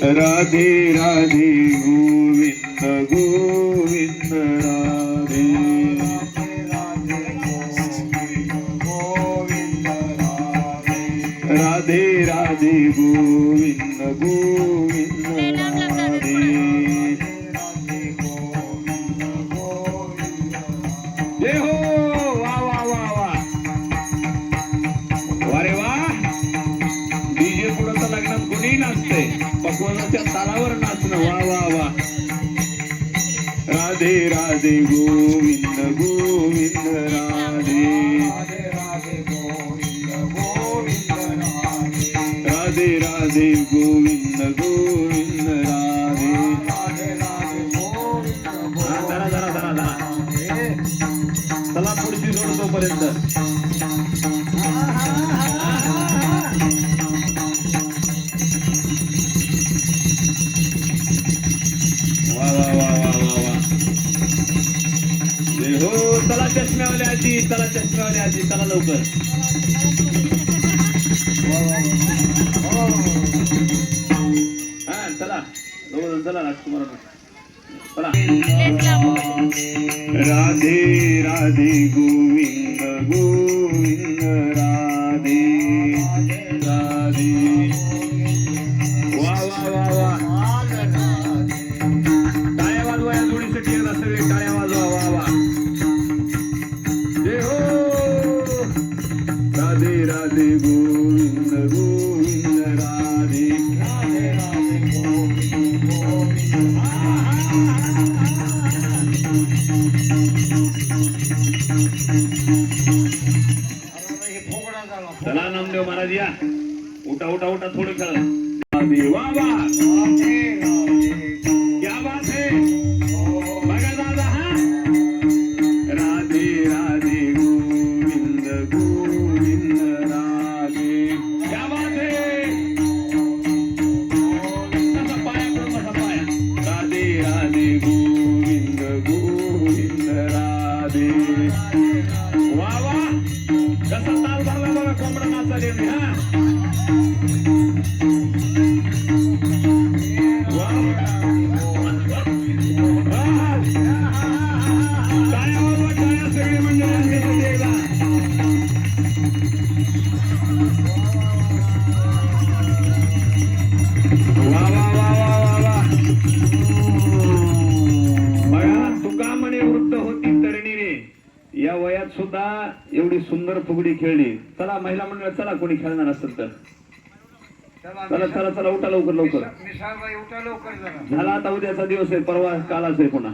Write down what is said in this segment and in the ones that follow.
राधे राधे गोविंद गोविंद राधे राधे राधे गोविंद गोविंद पुढं कोणी नाचते पकवानाच्या तालावर नाचणं. वा वा वा. राधे राधे गोविंद गोविंद राधे. राधे राधे गोविंद गोविंद राधे. जरा जरा धरा धरा. चला पुढची जोड तोपर्यंत. वा वा वा वा वा वा जय हो चला चष्म्यावाले आजी चला चष्म्यावाले आजी चला लवकर हा चला दोघं चला राजकुमार चला राधे राधे गोविंद गोविंद राधे. चला नामदेव महाराज या. उठा उठा उठा थोडं खेळ. राधे वा वा कसा ताल भरला बघा कोंबडा नाचाले मी हा. एवढी सुंदर फुगडी खेळली. चला महिला मंडळ चला कोणी खेळणार असेल तर. चला चला चला उठा लवकर लवकर. झाला आता उद्याचा दिवस आहे परवा कालाच आहे पुन्हा.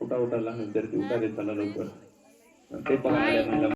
उठा उठा लहान विद्यार्थी उठा रे चला लवकर ते पण आले महिला